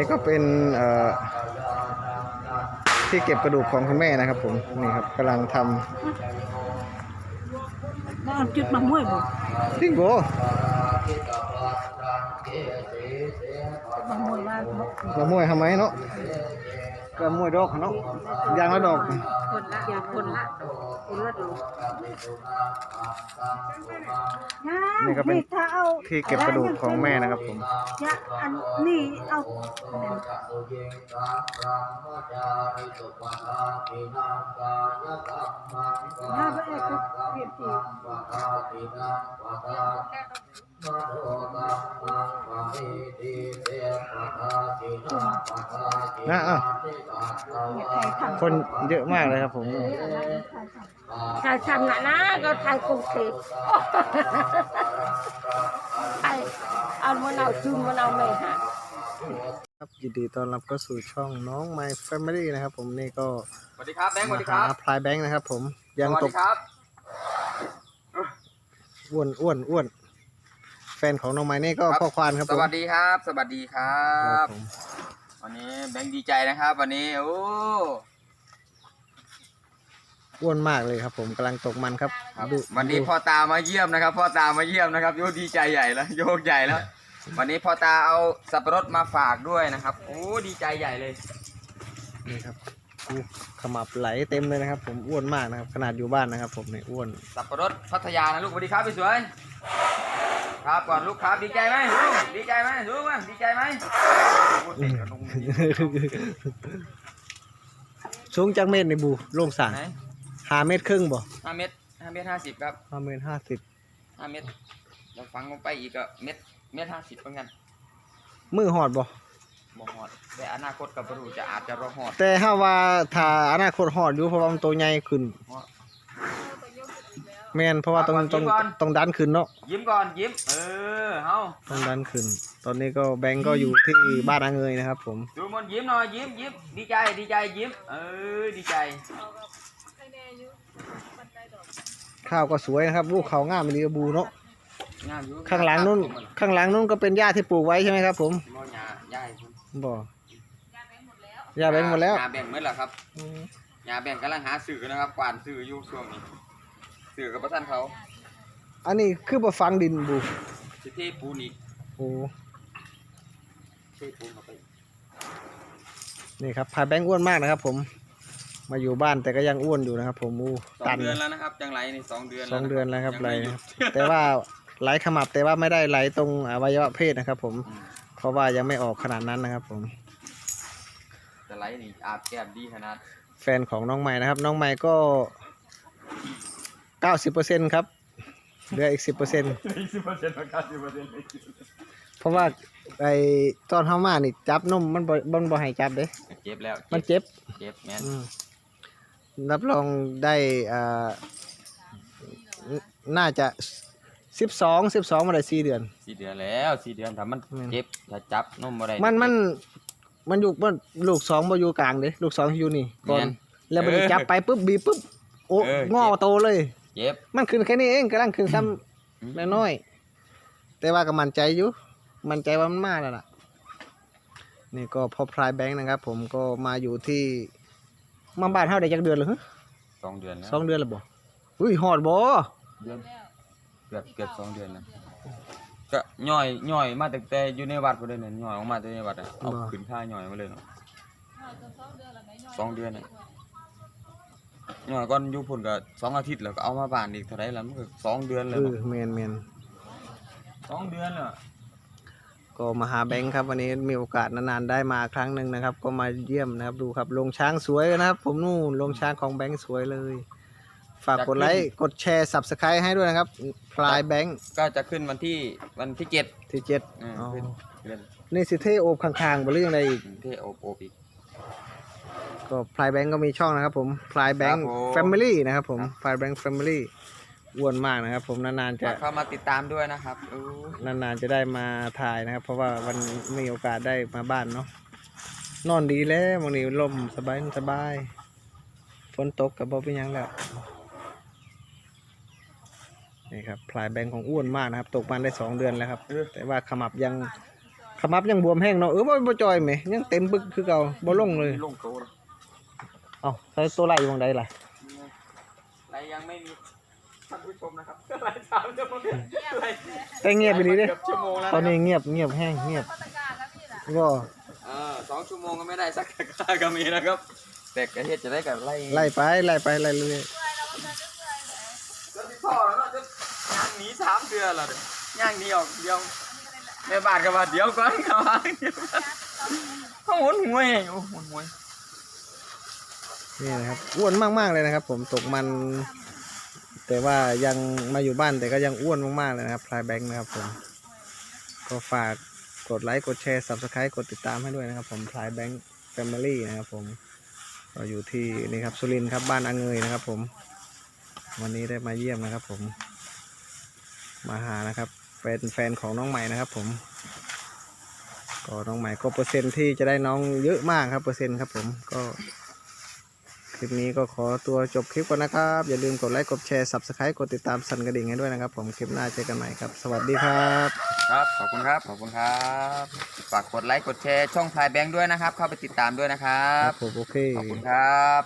นี่ก็เป็นเอ่อที่เก็บกระดูกของคุณแม่นะครับ ผมนี่ครับกำลังทบ้านจุดมะม่วงบ่ำทิ้งโบมะม่วงบ้านบ่กระมวยทำไมเนาะ กระมวยดอกเนาะยางละดอกคนละอยากคนละคนละดูนี่ก็เป็นที่เก็บกระดูกของแม่นะครับผมยะอันนี้เอาถ้าพระเอกก็เปลี่ยนสีนะอะคนเยอะมากเลยครับผมถ่ายทำนะนะก็ถ่ายกรุงเทพไอเอามะนาวจุ่มมะนาวไม่หาครับยินดีต้อนรับเข้าสู่ช่องน้อง My Family นะครับผมนี่ก็สวัสดีครับแบงค์สมาวัสดีคหารับพลายแบงค์นะครับผมยังสวัสตดีกครับอ้วนอ้วนอ้วน แฟนของน้องไม้นี่ก็พ่อควานครับสผมวัสดีครับ สวัสดีครัครับบผมวันนี้แบงค์ดีใจนะครับ วันนี้โอ้อ้วนมากเลยครับ ผมกำลังตกมันครับครับดูวันนี้ดูพ่อตามาเยี่ยมนะครับ พ่อตามาเยี่ยมนะครับโยดีใจใหญ่แล้วโยกใหญ่แล้ว วันนี้พ่อตาเอาสับปะรดมาฝากด้วยนะครับ โอ้ดีใจใหญ่เลยนี่ครับดูขมับไหลเต็มเลยนะครับ ผมอ้วนมากนะครับ ขนาดอยู่บ้านนะครับ ผมเนี่ยอ้วนสับปะรดพัทยานะลูกสวัสดีครับพี่สวย ครับก่อนลูกครับดีใจไหมลูกดีใจไหมลูกดีใจไหมพูดเสร็จก็ลงมือสูงจากเมตรในบูลงสระไหนหาเมตรครึ่งบ่ห้าเมตรห้าเมตรห้าสิบครับห้าเมตรห้าสิบห้าเมตรเราฟังลงไปอีกก็เม็ดเม็ดห้าสิบเหมือนกันมือหอดบ่บ่ฮอดแต่อนาคตกับบรูจะอาจจะรอฮอดแต่ถ้าว่าถ้าอนาคตหอดอยู่เพราะว่ามันตัวใหญ่ขึ้นฮอด แม่นเพราะว่าต้องเอาก่อนต้องยิ้มก่อน ต้องดันขึ้นเนาะยิ้มก่อนยิ้ม เออเฮาต้องดันขึ้น ตอนนี้ก็แบงก์ก็อยู่ที่บ้านอาเงยนะครับ ผมดูมันยิ้มหน่อยยิ้มยิ้มดีใจดีใจยิ้ม เออดีใจ ข้าวก็สวยนะครับลูกเขาวงามมีบูเนาะงามอยู่ข้างหลังนู้นข้างหลังนู้นก็เป็นหญ้าที่ปลูกไว้ใช่ไหมครับ ผมบ่หญ้าหญ้าให้เพิ่นบ่หญ้าแบงหมดแล้วหญ้าแบ่งหมดแล้วครับอืม หญ้าแบ่งกำลังหาสื่อนะครับกวานสื่ออยู่ช่วงนี้ สื่อกับประท่านเขาอันนี้คือบ่ฟังดินบูสิเทปูนอีกโอ้เทปูนเข้าไปนี่ครับพายแบงค์อ้วนมากนะครับ ผม มาอยู่บ้านแต่ก็ยังอ้วนอยู่นะครับ ผมอู้สอตังน เดือนแล้วนะครับจังไรนี่สองเดือนสองเดือนแล้วครับยังไหลม่หยุดแต่ว่าไหลขมับแต่ว่าไม่ได้ไหลตรงอวัยวะเพศนะครับ ผมอืม เพราะว่ายังไม่ออกขนาดนั้นนะครับ ผมแต่ไรนี่อาบแก้มดีขนาดแฟนของน้องใหม่นะครับ น้องใหม่ก็ เก้าสิบเปอร์เซ็นครับเหลืออีกสิบเปอร์เซ็นสิบเปอร์เซ็นต์เก้าสิบเปอร์เซ็นต์เพราะว่าไอ้ตอนเฮามานี่จับนมมันบ่มันบ่ให้จับเด้เจ็บแล้วมันเจ็บเจ็บแม่นอืมรับรองได้อ่าน่าจะสิบสองสิบสองมาได้สี่เดือนสี่เดือนแล้วสี่เดือนถ้ามันแม่นเจ็บถ้าจับนมอะไรมันมันมันอยู่มันลูกสองบ่อยู่กลางเด้ลูกสองอยู่นี่ก่อนแม่นแล้วมันเออจับไปปุ๊บบีบปุ๊บโอ้เอองอโตเลย เจ็บมันขึ้นแค่นี้เองกำลังขึ้นซ้อืมำน้อยๆแต่ว่าก็มั่นใจอยู่มั่นใจว่ามันมาแล้วล่ะ นี่ก็พอพลายแบงค์นะครับ ผมก็มาอยู่ที่มาบ้านเฮาได้จักเดือนเหรือฮะสองเดือนแล้วสองเดือนแล้วบ่อุ้ยหอดบ่เดือนเกือบเกือบสองเดือนแล้วก็ย่อยย่อยมาตั้งแต่อยู่ในวัดไปเลยเนี่ยย่อยออกมาจากในวัดอะเอาขึ้นผ้าย่อยมาเลยเนาะสองเดือนน่ะ ย่อยก่อนอยู่พุ่นก็สองอาทิตย์แล้วก็เอามาบ้านอีกเท่าไหรแล้วมันก็สองเดือนเลเอยอแมนแมนสองเดือนอะก็มาหาแบงค์ครับวันนี้มีโอกาสนานๆได้มาครั้งหนึ่งนะครับ ก็มาเยี่ยมนะครับดูครับลงช้างสวยนะครับ ผมนู่นลงช้างของแบงค์สวยเลย ฝากกดไลค์กดแชร์ subscribe ให้ด้วยนะครับ พลายแบงค์ก็จะขึ้นวันที่วันที่เจ็ดที่เจ็ดอืมอ๋อขึ้นเดือนนี่สิเทโอบข้างๆบ่เรื่องอะไรอีก ที่โอบโอบอีก ก็พลายแบงก์ก็มีช่องนะครับผมพลายแบงก์ครับผมแฟมิลี่นะครับผมครับพลายแบงก์แฟมิลี่อ้วนมากนะครับผมนานๆจะ ฝากเข้ามาติดตามด้วยนะครับอู้นานๆจะได้มาถ่ายนะครับ เพราะว่าวันมีโอกาสได้มาบ้านเนาะนอนดีแล้ววันนี้ลมสบายสบายฝนตกกับบ่เป็นหยังแล้วนี่ครับพลายแบงก์ของอ้วนมากนะครับ ตกมันได้สองเดือนแล้วครับ แต่ว่าขมับยังขมับยังบวมแห้งเนาะเออบ่บ่จอยแหมยังเต็มบึกคือเก่าบ่ลงเลย ลงโตแล้ว เอ้าใส่ตัวไหลวงใดล่ะไรยังไม่มีท่านผู้ชมนะครับไรสามชั่วโมงไรแต่เงียบไปดีเด้เกือบชั่วโมงแล้วตอนนี้เงียบเงียบแห้งเงียบก็เออสองชั่วโมงก็ไม่ได้สักค่าก็มีนะครับ แต่กระเทศจะได้กับไล่ไล่ไปไล่ไปไล่เรื่อยก็ที่พ่อแล้วจะย่างหนีสามเดือนแล้วเด้อย่างหนีออกเดียวแม่บาทกับว่าเดี๋ยวก่อนกับว่าเดี๋ยวก่อนเขาหมุนหวยโอ้หมุนหวย นี่นะครับอ้วนมากๆเลยนะครับ ผมตกมัน แต่ว่ายังมาอยู่บ้านแต่ก็ยังอ้วนมากๆเลยนะครับพลายแบงค์นะครับผมก็ฝากกดไลค์กดแชร์ subscribe กดติดตามให้ด้วยนะครับ ผมพลายแบงค์แฟมิลี่นะครับ ผมก็อยู่ที่นี่ครับสุรินทร์ครับบ้านอาเงยนะครับ ผม วันนี้ได้มาเยี่ยมนะครับ ผม มาหานะครับเป็นแฟนของน้องใหม่นะครับ ผมก็น้องใหม่ก็เปอร์เซ็นต์ที่จะได้น้องเยอะมากครับเปอร์เซ็นต์ครับ ผมก็ ลิปนี้ก็ขอตัวจบคลิปก่อนนะครับ อย่าลืมกดไลค์กดแชร์ subscribe กดติดตามสั่นกระดิ่งให้ด้วยนะครับ ผมคลิปหน้าเจอกันใหม่ครับ สวัสดีครับ ครับ ขอบคุณครับ ขอบคุณครับ ฝากกดไลค์กดแชร์ช่องพลายแบงค์ด้วยนะครับ เข้าไปติดตามด้วยนะครัครับบผมโอเค ขอบคุณครับ